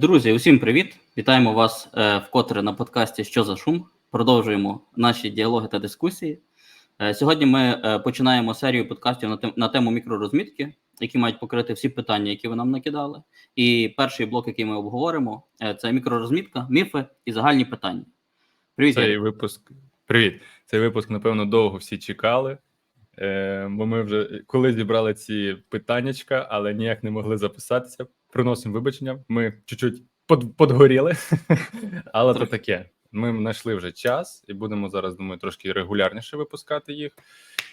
Друзі, усім привіт! Вітаємо вас е, вкотре на подкасті Що за шум. Продовжуємо наші діалоги та дискусії. Е, Сьогодні ми е, починаємо серію подкастів на, тем- на тему мікророзмітки, які мають покрити всі питання, які ви нам накидали. І перший блок, який ми обговоримо, е, це мікророзмітка, міфи і загальні питання. Привіт, Цей випуск. Привіт. Цей випуск, напевно, довго всі чекали. Бо ми вже коли зібрали ці питаннячка, але ніяк не могли записатися. Приносимо вибачення. Ми чуть-чуть под, подгоріли, але то таке. Ми знайшли вже час і будемо зараз, думаю, трошки регулярніше випускати їх.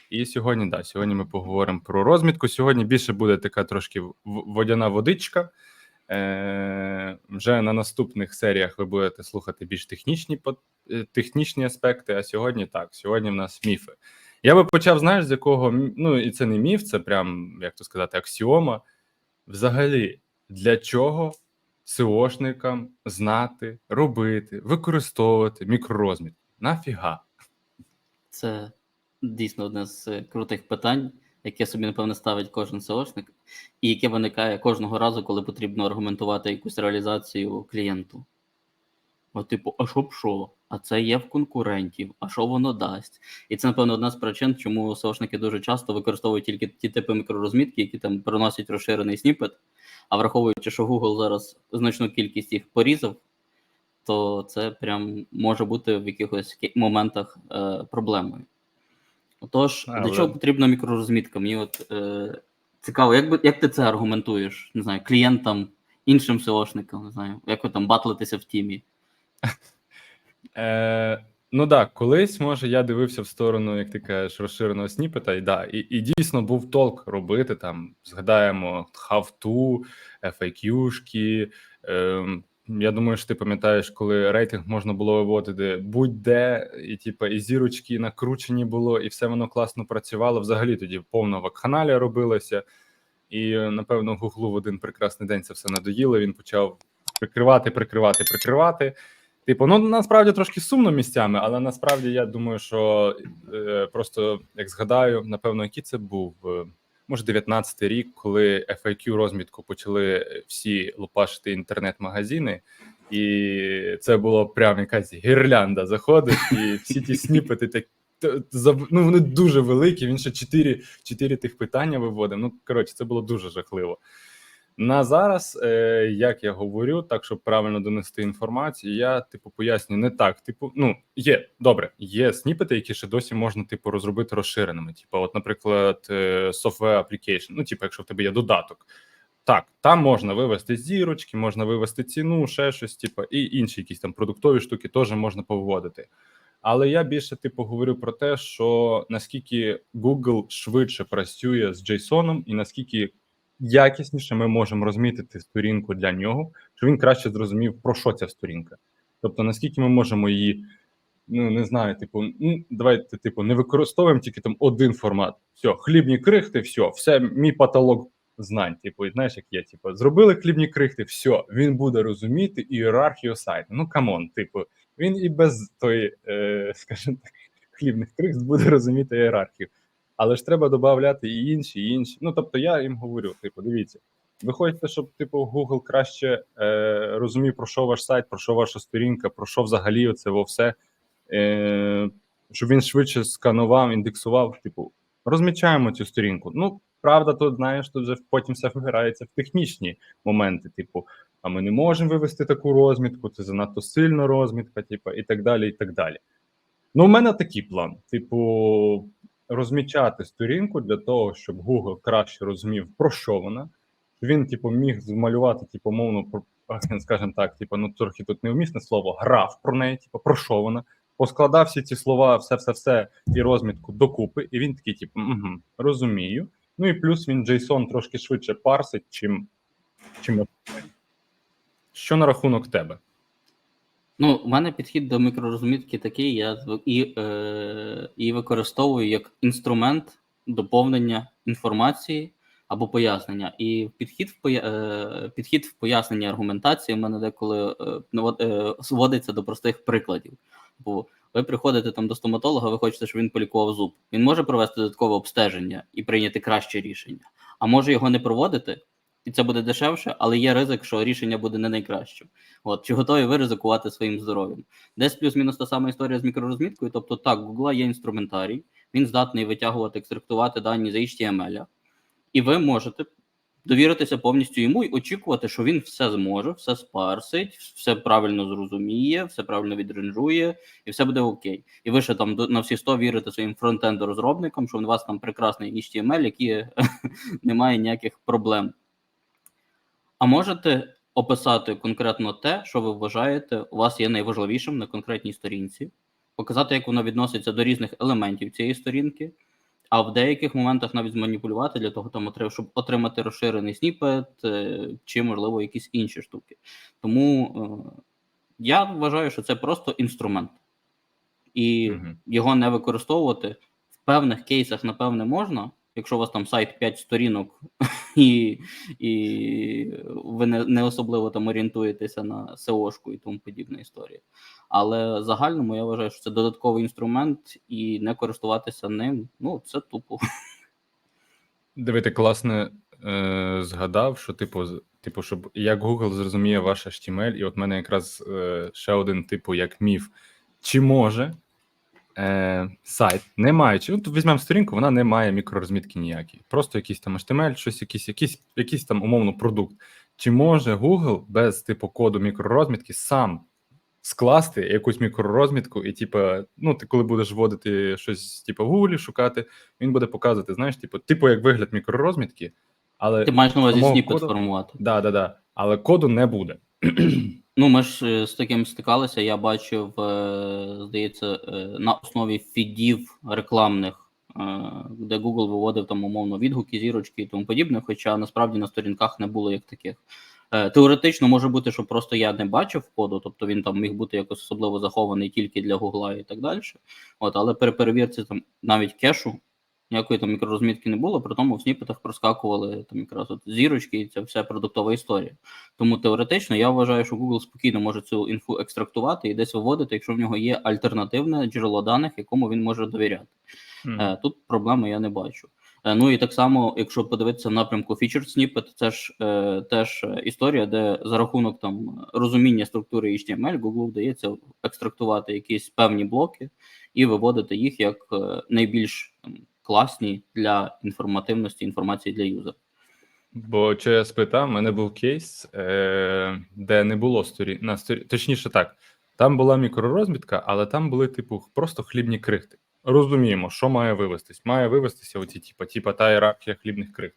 І сьогодні, да, сьогодні ми поговоримо про розмітку. Сьогодні більше буде така трошки водяна водичка. Е, вже на наступних серіях ви будете слухати більш технічні е, технічні аспекти. А сьогодні так, сьогодні в нас міфи. Я би почав, знаєш, з якого ну і це не міф, це прям як то сказати, аксіома. Взагалі, для чого СОшникам знати, робити, використовувати мікророзмітку? Нафіга? Це дійсно одне з е, крутих питань, яке собі, напевно, ставить кожен SEOшник, і яке виникає кожного разу, коли потрібно аргументувати якусь реалізацію клієнту. От, типу, а що б що? А це є в конкурентів, а що воно дасть? І це, напевно, одна з причин, чому SEOшники дуже часто використовують тільки ті типи мікророзмітки, які там приносять розширений сніпет. А враховуючи, що Google зараз значну кількість їх порізав, то це прям може бути в якихось моментах е, проблемою. Отож, Але- до чого потрібна мікророзмітка? Мені от е, цікаво, як, би, як ти це аргументуєш? Не знаю, клієнтам, іншим SEOшникам, не знаю, як ви там батлитеся в тімі. Е, ну так, колись, може, я дивився в сторону, як ти кажеш, розширеного сніпета, і да, і, і дійсно був толк робити там. Згадаємо how-to, FAQ-шки. Ем, я думаю, що ти пам'ятаєш, коли рейтинг можна було виводити будь-де, і типу, і зірочки накручені було, і все воно класно працювало. Взагалі тоді повна вакханалія робилася. І напевно, Гуглу в один прекрасний день це все надоїло. Він почав прикривати, прикривати, прикривати. Типу, ну насправді трошки сумно місцями, але насправді я думаю, що е, просто як згадаю, напевно, який це був е, може 19-й рік, коли FAQ розмітку почали всі лупашити інтернет-магазини, і це було прям якась гірлянда. Заходиш, і всі ті сніпети так. Ну, вони дуже великі. Він ще чотири тих питання виводив. Ну коротше, це було дуже жахливо. На зараз, е, як я говорю, так щоб правильно донести інформацію, я типу пояснюю не так. Типу, ну є добре, є сніпети, які ще досі можна типу розробити розширеними. Типу, от, наприклад, е, software application, ну, типу, якщо в тебе є додаток, так там можна вивести зірочки, можна вивести ціну, ще щось, типу, і інші якісь там продуктові штуки теж можна повиводити. Але я більше типу говорю про те, що наскільки Google швидше працює з JSON, і наскільки якісніше ми можемо розмітити сторінку для нього, щоб він краще зрозумів, про що ця сторінка. Тобто, наскільки ми можемо її, ну не знаю, типу, ну давайте, типу, не використовуємо тільки там один формат. Все, хлібні крихти, все, все, мій потолок знань. Типу, знаєш, як є, типу, зробили хлібні крихти, все, він буде розуміти ієрархію сайту. Ну камон, типу, він і без тої, е, скажімо так, хлібних крихт буде розуміти ієрархію. Але ж треба додати і інші, і інші. Ну тобто, я їм говорю: типу, дивіться, ви хочете, щоб типу Google краще е, розумів, про що ваш сайт, про що ваша сторінка, про що взагалі оце во все, е, щоб він швидше сканував, індексував. Типу, розмічаємо цю сторінку. Ну, правда, тут знаєш, тут вже потім все вгирається в технічні моменти, типу. А ми не можемо вивести таку розмітку, це занадто сильна розмітка, типу, і так далі. і так далі. Ну, у мене такий план: типу, розмічати сторінку для того, щоб Google краще розумів, про що вона. Він, типу, міг змалювати, типу, мовно, скажімо так, типу, ну трохи тут невмісне слово, граф про неї, типу, про що вона. Поскладав всі ці слова, все, все, все і розмітку докупи, і він такий, типу, угу, розумію. Ну і плюс він JSON трошки швидше парсить, чим. чим... Що на рахунок тебе? Ну, у мене підхід до мікророзмітки такий, я і, е, і використовую як інструмент доповнення інформації або пояснення. І підхід в поя... е, підхід в поясненні аргументації у мене деколи е, е, зводиться до простих прикладів. Бо ви приходите там до стоматолога, ви хочете, щоб він полікував зуб. Він може провести додаткове обстеження і прийняти краще рішення, а може його не проводити і це буде дешевше, але є ризик, що рішення буде не найкращим. От чи готові ви ризикувати своїм здоров'ям? Десь плюс-мінус та сама історія з мікророзміткою. Тобто, так, Google є інструментарій, він здатний витягувати, екстрактувати дані з HTML, і ви можете довіритися повністю йому і очікувати, що він все зможе, все спарсить, все правильно зрозуміє, все правильно відренжує, і все буде окей. І ви ще там на всі 100 вірите своїм фронтенд розробникам, що у вас там прекрасний HTML, який немає ніяких проблем. А можете описати конкретно те, що ви вважаєте, у вас є найважливішим на конкретній сторінці, показати, як воно відноситься до різних елементів цієї сторінки, а в деяких моментах навіть зманіпулювати для того, там, щоб отримати розширений сніпет е, чи, можливо, якісь інші штуки. Тому е, я вважаю, що це просто інструмент, і Мгм. його не використовувати в певних кейсах, напевне, можна. Якщо у вас там сайт 5 сторінок, і, і ви не, не особливо там орієнтуєтеся на SEO-шку і тому подібна історія. Але загальному я вважаю, що це додатковий інструмент, і не користуватися ним, ну це тупо. Диви, ти класно е, згадав, що типу, типу, щоб як Google зрозуміє ваш HTML, і от мене якраз е, ще один, типу, як міф. Чи може е, сайт, не маючи, ну, візьмемо сторінку, вона не має мікророзмітки ніякі. Просто якийсь там HTML, щось, якийсь, якийсь, якийсь там умовно продукт. Чи може Google без типу коду мікророзмітки сам скласти якусь мікророзмітку, і, типу, ну, ти коли будеш вводити щось, типу, в Google шукати, він буде показувати, знаєш, типу, типу як вигляд мікророзмітки, але Ти маєш на увазі сніпет формувати. да, да, да, але коду не буде. Ну, ми ж е, з таким стикалися. Я бачив, е, здається, е, на основі фідів рекламних, де Google виводив там умовно відгуки, зірочки і тому подібне, хоча насправді на сторінках не було як таких. Теоретично може бути, що просто я не бачив коду, тобто він там міг бути якось особливо захований тільки для Гугла і так далі. От, але при перевірці там навіть кешу ніякої там мікророзмітки не було, при тому в сніпетах проскакували там якраз от зірочки, і це все продуктова історія. Тому теоретично я вважаю, що Google спокійно може цю інфу екстрактувати і десь виводити, якщо в нього є альтернативне джерело даних, якому він може довіряти. Е, Тут проблеми я не бачу. Е, Ну і так само, якщо подивитися напрямку Featured Snippet, це ж е, теж історія, де за рахунок там розуміння структури HTML Google вдається екстрактувати якісь певні блоки і виводити їх як е, найбільш там, класні для інформативності інформації для юзера. Бо що я спитав, в мене був кейс, е, де не було сторін на сторі... Точніше так, там була мікророзмітка, але там були, типу, просто хлібні крихти. Розуміємо, що має вивестись. Має вивестися оці, типу, типу, та ієрархія хлібних крихт.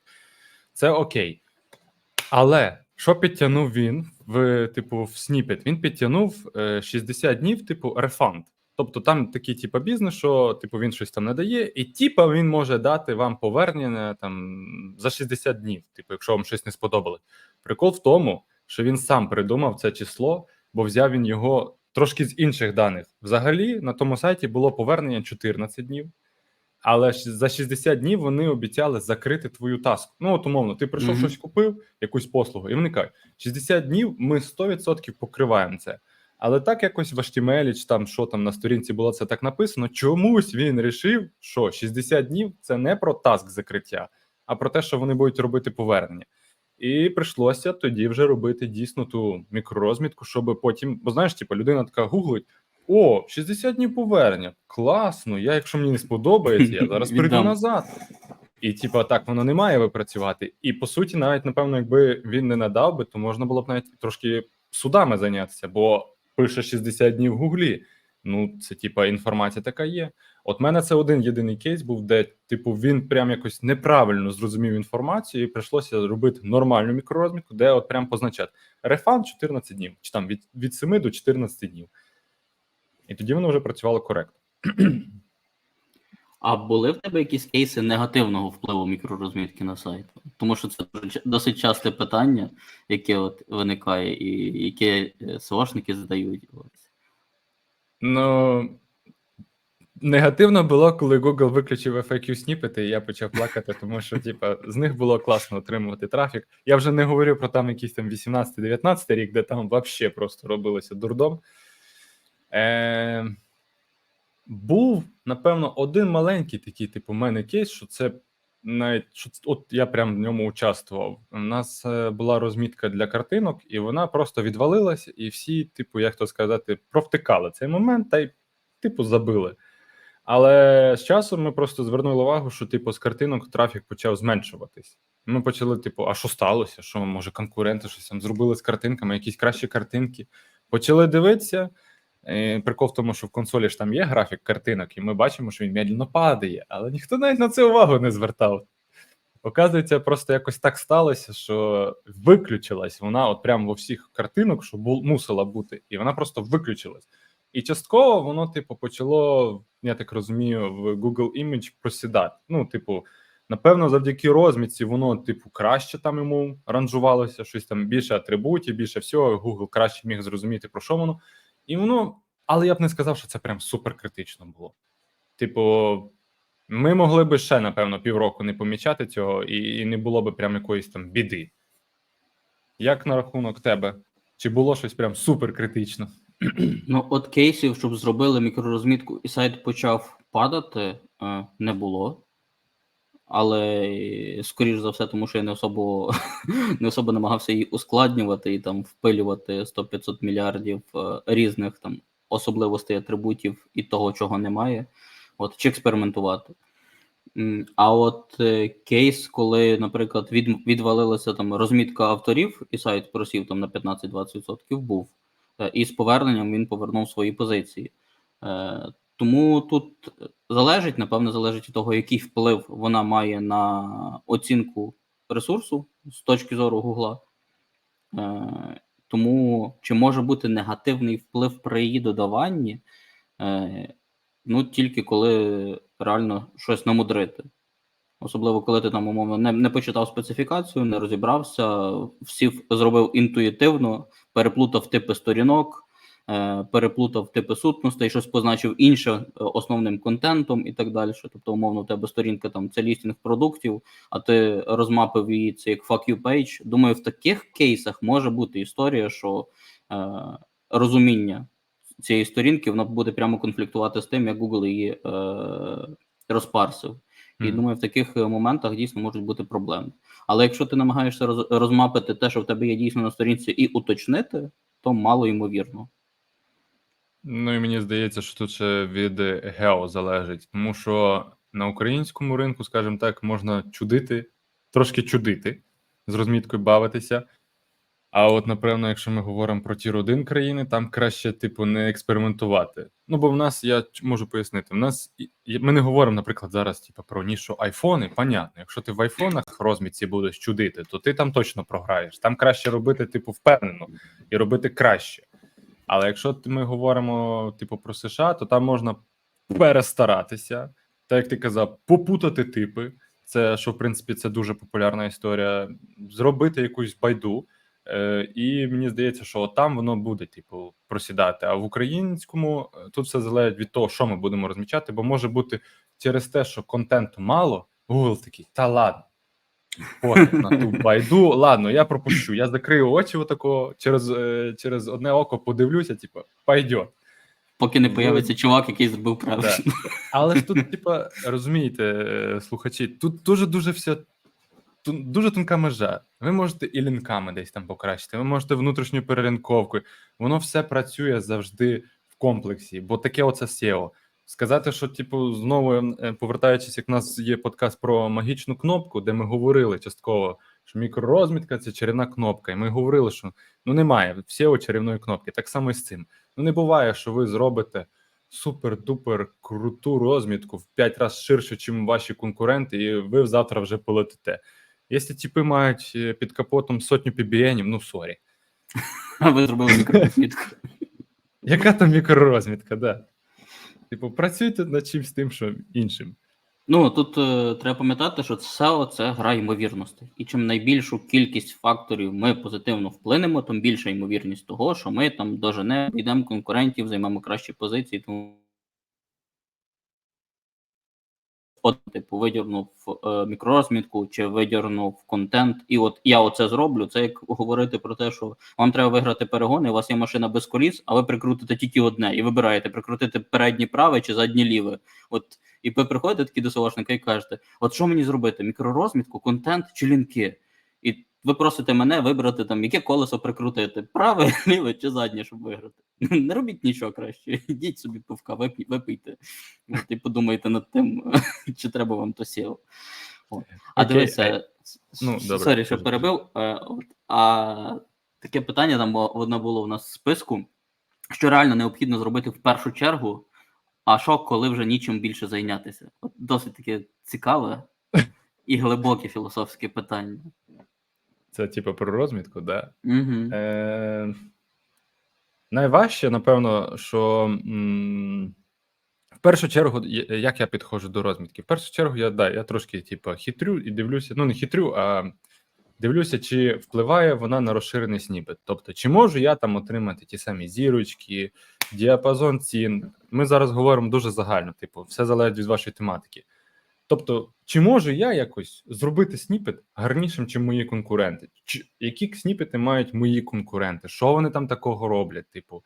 Це окей. Але що підтягнув він в, типу, в сніпет? Він підтягнув е, 60 днів, типу, рефанд. Тобто там такий типу, бізнес, що типу він щось там надає, і типу він може дати вам повернення там за 60 днів, типу, якщо вам щось не сподобалось. Прикол в тому, що він сам придумав це число, бо взяв він його трошки з інших даних. Взагалі на тому сайті було повернення 14 днів, але за 60 днів вони обіцяли закрити твою таску. Ну, от умовно, ти прийшов Мгм. щось купив, якусь послугу, і вони кажуть, 60 днів ми 100% покриваємо це. Але так якось в HTML чи там що там на сторінці було це так написано. Чомусь він рішив, що 60 днів це не про таск закриття, а про те, що вони будуть робити повернення. І прийшлося тоді вже робити дійсно ту мікророзмітку, щоб потім, бо знаєш, типу, людина така гуглить: о, 60 днів повернення. Класно. Я, якщо мені не сподобається, я зараз прийду назад. І, типу, так воно не має випрацювати. І по суті, навіть напевно, якби він не надав би, то можна було б навіть трошки судами зайнятися, бо пише 60 днів в Гуглі. Ну, це типа інформація така є. От мене це один єдиний кейс був, де, типу, він прям якось неправильно зрозумів інформацію, і прийшлося робити нормальну мікророзмітку, де от прям позначати рефан 14 днів, чи там від, від 7 до 14 днів. І тоді воно вже працювало коректно. А були в тебе якісь кейси негативного впливу мікророзмітки на сайт? Тому що це досить часте питання, яке от виникає, і яке е, СОшники задають. Ну негативно було, коли Google виключив FAQ сніпети, і я почав плакати, тому що, типа, з них було класно отримувати трафік. Я вже не говорю про там якийсь там 18-19 рік, де там взагалі просто робилося дурдом. Е, був, напевно, один маленький такий, типу, мене кейс, що це навіть що от я прям в ньому участвував. У нас е, була розмітка для картинок, і вона просто відвалилася, і всі, типу, як то сказати, провтикали цей момент та й типу забили. Але з часом ми просто звернули увагу, що типу з картинок трафік почав зменшуватись. Ми почали, типу, а що сталося? Що може конкуренти щось там зробили з картинками, якісь кращі картинки. Почали дивитися. Е, Прикол в тому, що в консолі ж там є графік картинок, і ми бачимо, що він медленно падає, але ніхто навіть на це увагу не звертав. Оказується, просто якось так сталося, що виключилась вона от прямо во всіх картинок, що бу- мусила бути, і вона просто виключилась. І частково воно, типу, почало, я так розумію, в Google Image просідати. Ну, типу, напевно, завдяки розмітці воно, типу, краще там йому ранжувалося, щось там більше атрибутів, більше всього. Google краще міг зрозуміти, про що воно. І воно, але я б не сказав, що це прям супер критично було. Типу, ми могли би ще, напевно, півроку не помічати цього, і, і не було би прям якоїсь там біди. Як на рахунок тебе? Чи було щось прям супер критично? Ну, от кейсів, щоб зробили мікророзмітку і сайт почав падати, е, не було. Але скоріш за все, тому що я не особо не особо намагався її ускладнювати і там впилювати 100-500 мільярдів е, різних там особливостей атрибутів і того, чого немає. От чи експериментувати. А от е, кейс, коли, наприклад, від, відвалилася там розмітка авторів, і сайт просів там на 15-20%, був. Е, І з поверненням він повернув свої позиції. Тому тут залежить, напевно, залежить від того, який вплив вона має на оцінку ресурсу з точки зору Гугла. Е, Тому чи може бути негативний вплив при її додаванні? Е, Ну, тільки коли реально щось намудрити. Особливо, коли ти там, умовно, не, не почитав специфікацію, не розібрався, всі зробив інтуїтивно, переплутав типи сторінок, переплутав типи сутностей, щось позначив інше е, основним контентом і так далі. Тобто, умовно, у тебе сторінка там це лістінг продуктів, а ти розмапив її це як fuck you page. Думаю, в таких кейсах може бути історія, що е, розуміння цієї сторінки воно буде прямо конфліктувати з тим, як Google її е, розпарсив. І Мгм. думаю, в таких е, моментах дійсно можуть бути проблеми. Але якщо ти намагаєшся роз, розмапити те, що в тебе є дійсно на сторінці, і уточнити, то мало ймовірно. Ну і мені здається, що тут ще від гео залежить, тому що на українському ринку, скажімо так, можна чудити, трошки чудити, з розміткою бавитися. А от, напевно, якщо ми говоримо про ті родин країни, там краще, типу, не експериментувати. Ну, бо в нас, я можу пояснити, в нас ми не говоримо, наприклад, зараз, типу, про нішу айфони. Понятно, якщо ти в айфонах розмітці будеш чудити, то ти там точно програєш. Там краще робити, типу, впевнено і робити краще. Але якщо ми говоримо, типу, про США, то там можна перестаратися, так як ти казав, попутати типи. Це що, в принципі, це дуже популярна історія. Зробити якусь байду. Е, і мені здається, що там воно буде, типу, просідати. А в українському е, тут все залежить від того, що ми будемо розмічати, бо може бути через те, що контенту мало, Google такий, та ладно. Пофіг на ту байду. Ладно, я пропущу. Я закрию очі отако, через, е, через одне око подивлюся, типу, пойдет. Поки не Ну, появиться чувак, який зробив правильно. Да. Але ж тут, типа, розумієте, слухачі, тут дуже дуже все дуже тонка межа. Ви можете і лінками десь там покращити, ви можете внутрішньою перелінковкою. Воно все працює завжди в комплексі, бо таке оце SEO. Сказати, що, типу, знову е, повертаючись, як в нас є подкаст про магічну кнопку, де ми говорили частково, що мікророзмітка це чарівна кнопка. І ми говорили, що ну немає в SEO чарівної кнопки. Так само і з цим. Ну не буває, що ви зробите супер-дупер круту розмітку в 5 разів ширше, ніж ваші конкуренти, і ви завтра вже полетите. Якщо типи мають е, під капотом сотню PBN, ну сорі. А ви зробили мікророзмітку. Яка там мікророзмітка, да? Типу, працюйте над чимось тим, що іншим. Ну тут е, треба пам'ятати, що SEO – це гра ймовірностей. І чим найбільшу кількість факторів ми позитивно вплинемо, тим більша ймовірність того, що ми там доженемо, йдемо конкурентів, займемо кращі позиції. Тому от, типу, видірнув е, мікророзмітку чи видірнув контент, і от я оце зроблю. Це як говорити про те, що вам треба виграти перегони, у вас є машина без коліс, а ви прикрутите тільки одне, і вибираєте прикрутити переднє праве чи заднє ліве. От І ви приходите такі до СОшника і кажете: от що мені зробити? Мікророзмітку, контент чи лінки? І ви просите мене вибрати там, яке колесо прикрутити, праве, ліве чи заднє, щоб виграти. Не робіть нічого краще. Йдіть собі пивка, випийте. От, і подумайте над тим, чи треба вам то сіло. От. А дивися, ну, сорі, що перебив. е, от, А таке питання там одне було у нас в списку, що реально необхідно зробити в першу чергу, а що, коли вже нічим більше зайнятися? От досить таке цікаве і глибоке філософське питання. Це типу про розмітку, да? Угу. Е, найважче, напевно, що м, в першу чергу, як я підходжу до розмітки? В першу чергу, я, да, я трошки типу, хитрю і дивлюся, ну не хитрю, а дивлюся, чи впливає вона на розширений сніпет. Тобто, чи можу я там отримати ті самі зірочки, діапазон цін. Ми зараз говоримо дуже загально, типу, все залежить від вашої тематики. Тобто, чи можу я якось зробити сніпет гарнішим, ніж мої конкуренти? Чи які сніпети мають мої конкуренти? Що вони там такого роблять? Типу,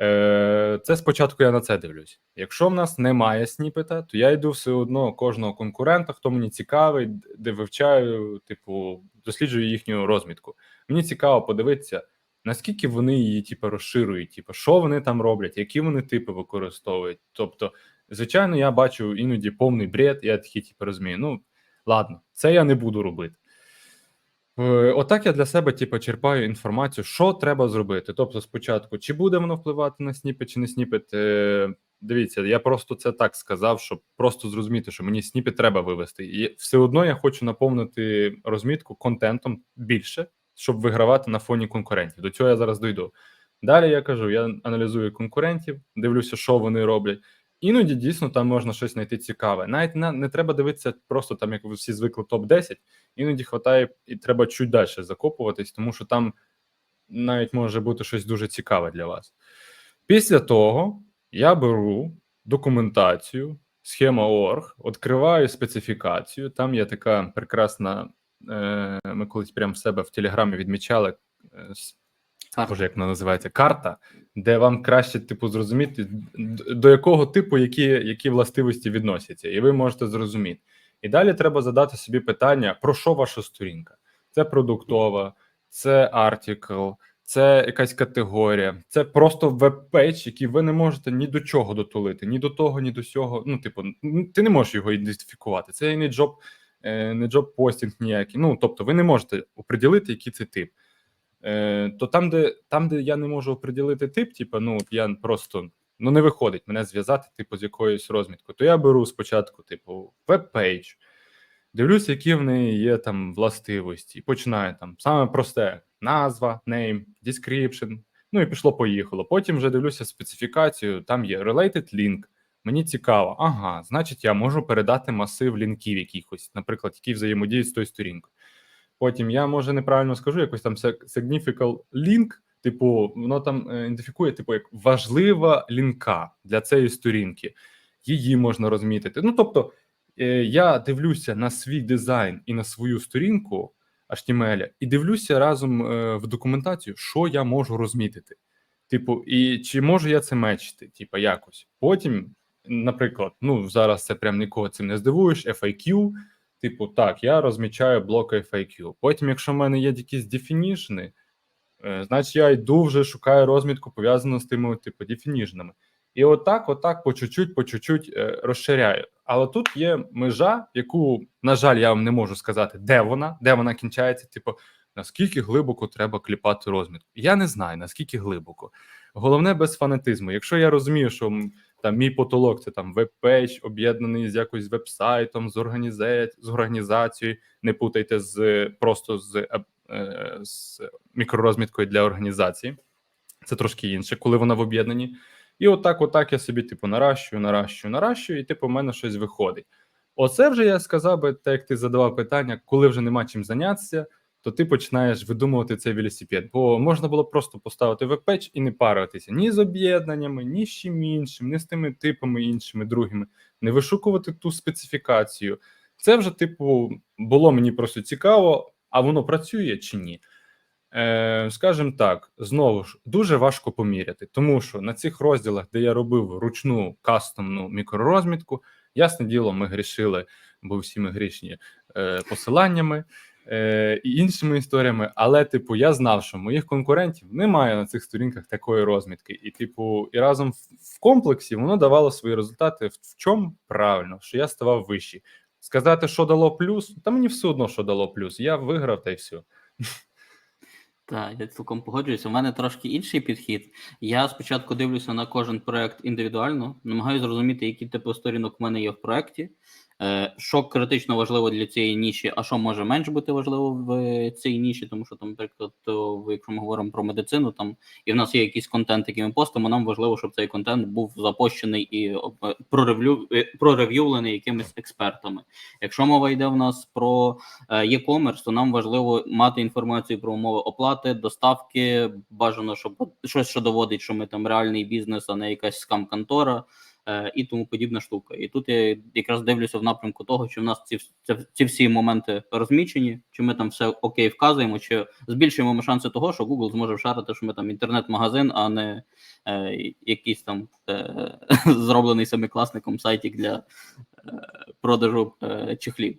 е, це спочатку я на це дивлюсь. Якщо в нас немає сніпета, то я йду все одно кожного конкурента, хто мені цікавий, де вивчаю, типу, досліджую їхню розмітку. Мені цікаво подивитися, наскільки вони її типу, розширюють, типу, що вони там роблять, які вони типи використовують. Тобто, звичайно, я бачу іноді повний бред, я такий, типу, розумію, ну ладно, це я не буду робити. Е, Отак я для себе, типу, черпаю інформацію, що треба зробити. Тобто, спочатку, чи буде воно впливати на сніпет, чи не сніпет. Дивіться, я просто це так сказав, щоб просто зрозуміти, що мені сніпет треба вивести. І все одно я хочу наповнити розмітку контентом більше, щоб вигравати на фоні конкурентів. До цього я зараз дойду. Далі я кажу: я аналізую конкурентів, дивлюся, що вони роблять. Іноді дійсно там можна щось знайти цікаве. Навіть не, не треба дивитися просто там, як ви всі звикли, топ 10 іноді хватає і треба чуть далі закопуватись, тому що там навіть може бути щось дуже цікаве для вас. Після того я беру документацію, схема орг, відкриваю специфікацію. Там є така прекрасна. Е, ми колись прямо в себе в Телеграмі відмічали. Боже, як вона називається карта, де вам краще типу зрозуміти, до якого типу які, які властивості відносяться, і ви можете зрозуміти. І далі треба задати собі питання: про що ваша сторінка? Це продуктова, це артикл, це якась категорія, це просто веб-пейдж, який ви не можете ні до чого дотулити, ні до того, ні до сього. Ну, типу, ти не можеш його ідентифікувати. Це не джоб, е, не джоб постінг ніякий. Ну, тобто, ви не можете оприділити, який це тип. Е, то там, де там, де я не можу оприділити тип, типу, ну от я просто ну не виходить мене зв'язати, типу, з якоюсь розміткою, то я беру спочатку, типу, веб-пейдж, дивлюся, які в неї є там властивості, і починаю там саме просте: назва, name, description, ну і пішло, поїхало. Потім вже дивлюся специфікацію, там є related link. Мені цікаво, ага, значить, я можу передати масив лінків якихось, наприклад, які взаємодіють з тою сторінкою. Потім я може неправильно скажу, якось там significant link, типу, воно там е, ідентифікує, типу, як важлива лінка для цієї сторінки. Її можна розмітити. Ну тобто, е, я дивлюся на свій дизайн і на свою сторінку HTML, і дивлюся разом е, в документацію, що я можу розмітити. Типу, і чи можу я це мечити, типу, якось. Потім, наприклад, ну зараз це прям нікого цим не здивуєш, FAQ. Типу, так, я розмічаю блок FAQ. Потім, якщо в мене є якісь дефінішни, е, значить я йду вже шукаю розмітку пов'язану з тими, типу, дефінішнами. І отак, отак, по чуть-чуть, по чуть-чуть е, розширяю. Але тут є межа, яку, на жаль, я вам не можу сказати, де вона, де вона кінчається. Типу, наскільки глибоко треба кліпати розмітку. Я не знаю, наскільки глибоко. Головне без фанатизму. Якщо я розумію, що там мій потолок це там веб-пейдж, об'єднаний з якоюсь веб-сайтом, з, організа... з організацією, не путайте з просто з, е, е, з мікророзміткою для організації. Це трошки інше, коли вона в об'єднанні. І отак, отак я собі, типу, наращую, наращую, наращую, і типу, в мене щось виходить. Оце вже я сказав би, так як ти задавав питання, коли вже нема чим зайнятися, то ти починаєш видумувати цей велосипед. Бо можна було просто поставити веб-пейдж і не паритися ні з об'єднаннями, ні з чим іншим, ні з тими типами іншими, другими, не вишукувати ту специфікацію. Це вже, типу, було мені просто цікаво, а воно працює чи ні. Е, скажімо так, знову ж дуже важко поміряти, тому що на цих розділах, де я робив ручну кастомну мікророзмітку, Ясне діло, ми грішили, бо всі ми грішні е, посиланнями е, і іншими історіями. Але, типу, я знав, що моїх конкурентів немає на цих сторінках такої розмітки. І, типу, і разом в, комплексі воно давало свої результати. В, чому правильно, що я ставав вищий. Сказати, що дало плюс, та мені все одно, що дало плюс. Я виграв та й все. Так, я цілком погоджуюся. У мене трошки інший підхід. Я спочатку дивлюся на кожен проект індивідуально, намагаюся зрозуміти, які типи сторінок в мене є в проекті, е, що критично важливо для цієї ніші, а що може менш бути важливо в цій ніші, тому що там, наприклад, якщо ми говоримо про медицину, там і в нас є якийсь контент, який ми постимо, нам важливо, щоб цей контент був запущений і е, проревлю, е, прорев'юлений якимись експертами. Якщо мова йде в нас про е, e-commerce, то нам важливо мати інформацію про умови оплати, доставки. Бажано, щоб щось, що доводить, що ми там реальний бізнес, а не якась скам-контора. Е, І тому подібна штука. І тут я якраз дивлюся в напрямку того, чи в нас ці, ці, всі моменти розмічені, чи ми там все окей вказуємо, чи збільшуємо ми шанси того, що Google зможе вшарити, що ми там інтернет-магазин, а не е, якийсь там е, зроблений семикласником сайтик для е, продажу е, чехлів.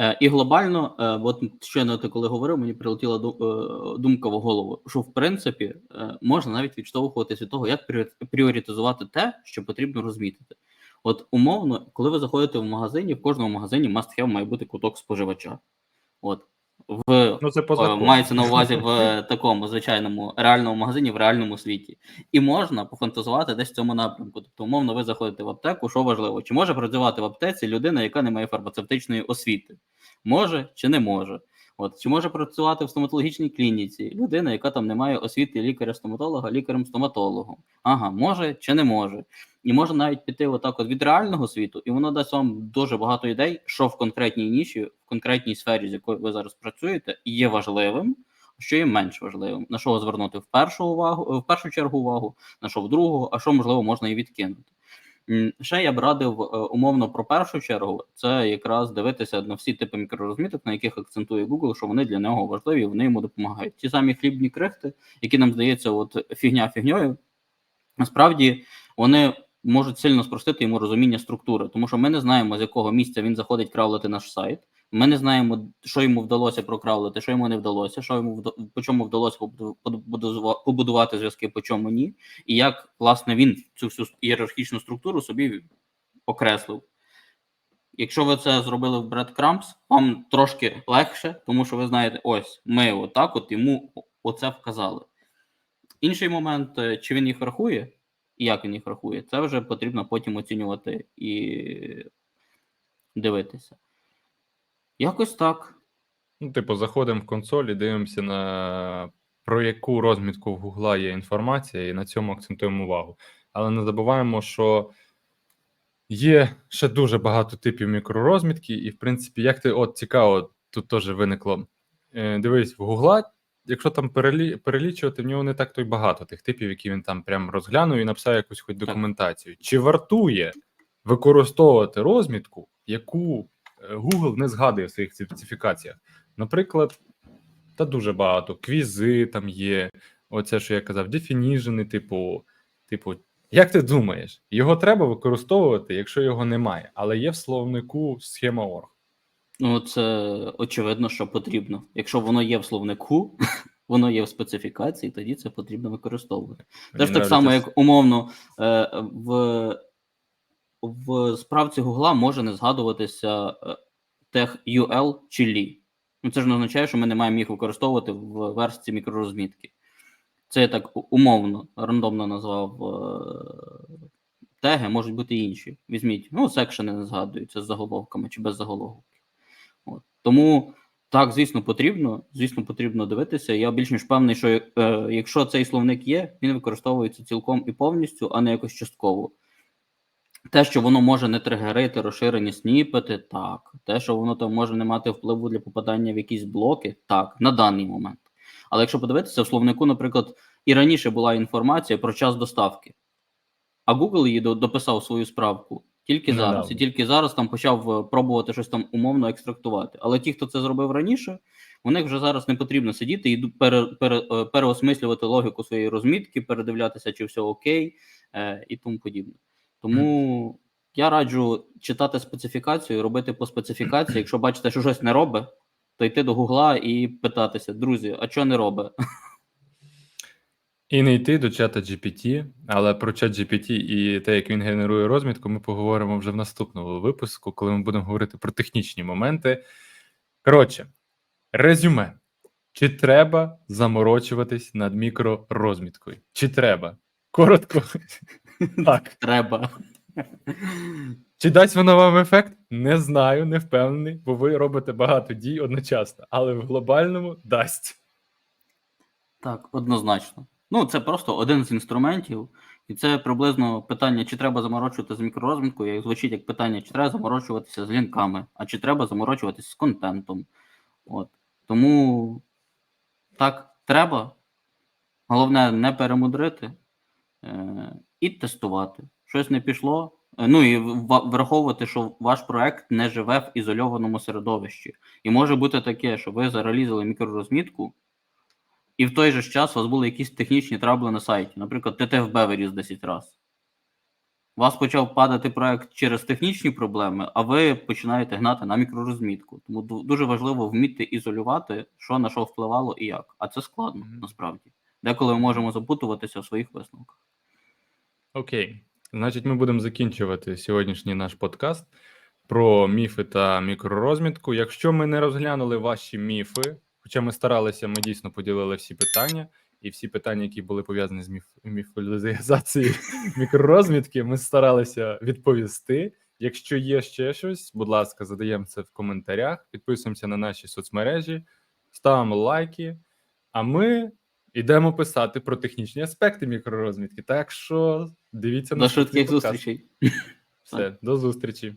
Е, І глобально, е, от щойно ти коли говорив, мені прилетіла е, думка в голову, що в принципі можна навіть відштовхуватися від того, як пріор- пріоритизувати те, що потрібно розмітити. От умовно, коли ви заходите в магазині, в кожному магазині must have має бути куток споживача. От в Ну, це Е. Мається на увазі в такому звичайному реальному магазині в реальному світі. І можна пофантазувати десь в цьому напрямку. Тобто, умовно, ви заходите в аптеку, що важливо, чи може працювати в аптеці людина, яка не має фармацевтичної освіти? Може чи не може? От чи може працювати в стоматологічній клініці людина, яка там не має освіти лікаря-стоматолога, лікарем-стоматологом? Ага, може чи не може? І можна навіть піти отак от від реального світу, і воно дасть вам дуже багато ідей, що в конкретній ніші, в конкретній сфері, з якою ви зараз працюєте, є важливим, що є менш важливим. На що звернути в першу увагу, в першу чергу увагу, на що в другу, а що можливо можна і відкинути. Ще я б радив е, умовно про першу чергу, це якраз дивитися на всі типи мікророзміток, на яких акцентує Google, що вони для нього важливі, вони йому допомагають. Ті самі хлібні крихти, які нам здається, от фігня фігньою, насправді вони можуть сильно спростити йому розуміння структури, тому що ми не знаємо, з якого місця він заходить кравлити наш сайт. Ми не знаємо, що йому вдалося прокравлити, що йому не вдалося, що йому вда- по чому вдалося побудувати зв'язки, по чому ні, і як власне він цю всю ієрархічну структуру собі окреслив. Якщо ви це зробили в Breadcrumbs, вам трошки легше, тому що ви знаєте, ось ми отак, от йому оце вказали. Інший момент, е, чи він їх рахує, і як він їх рахує, це вже потрібно потім оцінювати і дивитися. Якось так. Ну, типу, заходимо в консоль і дивимося на про яку розмітку в Гугла є інформація, і на цьому акцентуємо увагу. Але не забуваємо, що є ще дуже багато типів мікророзмітки, і, в принципі, як ти от цікаво, тут теж виникло. Е, дивись, в Гугла, якщо там перелі, перелічувати, в нього не так то й багато тих типів, які він там прям розглянув і написав якусь хоч документацію. Чи вартує використовувати розмітку, яку Google не згадує в своїх специфікаціях? Наприклад, та дуже багато. Квізи там є. Оце, що я казав, definition, типу, типу, як ти думаєш, його треба використовувати, якщо його немає, але є в словнику схема орг. Ну, це очевидно, що потрібно. Якщо воно є в словнику, воно є в специфікації, тоді це потрібно використовувати. Теж так само, як умовно, е, в, в справці Гугла може не згадуватися е, тег UL чи LI. Ну, це ж не означає, що ми не маємо їх використовувати в версії мікророзмітки. Це я так умовно, рандомно назвав е, теги, можуть бути інші. Візьміть, ну, секшени не згадуються з заголовками чи без заголовків. От. Тому так, звісно, потрібно. Звісно, потрібно дивитися. Я більш ніж певний, що е, якщо цей словник є, він використовується цілком і повністю, а не якось частково. Те, що воно може не тригерити розширені сніпети, так. Те, що воно там може не мати впливу для попадання в якісь блоки, так, на даний момент. Але якщо подивитися, в словнику, наприклад, і раніше була інформація про час доставки, а Google її дописав свою справку тільки Недавно. зараз. І тільки зараз там почав е, пробувати щось там умовно екстрактувати. Але ті, хто це зробив раніше, у них вже зараз не потрібно сидіти і пере, пере, е, переосмислювати логіку своєї розмітки, передивлятися, чи все окей, е, і тому подібне. Тому Я раджу читати специфікацію, робити по специфікації. Якщо бачите, що щось не робить, то йти до Гугла і питатися: друзі, а що не робить? І не йти до чата GPT, але про чат GPT і те, як він генерує розмітку, ми поговоримо вже в наступному випуску, коли ми будемо говорити про технічні моменти. Коротше, резюме. Чи треба заморочуватись над мікророзміткою? Чи треба? Коротко. Так. Треба. Чи дасть вона вам ефект? Не знаю, не впевнений, бо ви робите багато дій одночасно, але в глобальному дасть. Так, однозначно. Ну, це просто один з інструментів, і це приблизно питання, чи треба заморочувати з мікророзміткою, як звучить як питання, чи треба заморочуватися з лінками, а чи треба заморочуватися з контентом. От. Тому так, треба. Головне не перемудрити е- і тестувати. Щось не пішло. Е, Ну і враховувати, що ваш проект не живе в ізольованому середовищі. І може бути таке, що ви зарелізали мікророзмітку, і в той же час у вас були якісь технічні трабли на сайті. Наприклад, ТТФБ виріс 10 разів. У вас почав падати проект через технічні проблеми, а ви починаєте гнати на мікророзмітку. Тому дуже важливо вміти ізолювати, що на що впливало і як. А це складно насправді. Деколи ми можемо запутуватися в своїх висновках. Окей. Значить, ми будемо закінчувати сьогоднішній наш подкаст про міфи та мікророзмітку. Якщо ми не розглянули ваші міфи, хоча ми старалися, ми дійсно поділили всі питання, і всі питання, які були пов'язані з міф... міфолізацією мікророзмітки, ми старалися відповісти. Якщо є ще щось, будь ласка, задаємо це в коментарях, підписуємося на наші соцмережі, ставимо лайки. А ми йдемо писати про технічні аспекти мікророзвідки. Так що дивіться на, на швидких зустрічей. Все, до зустрічі.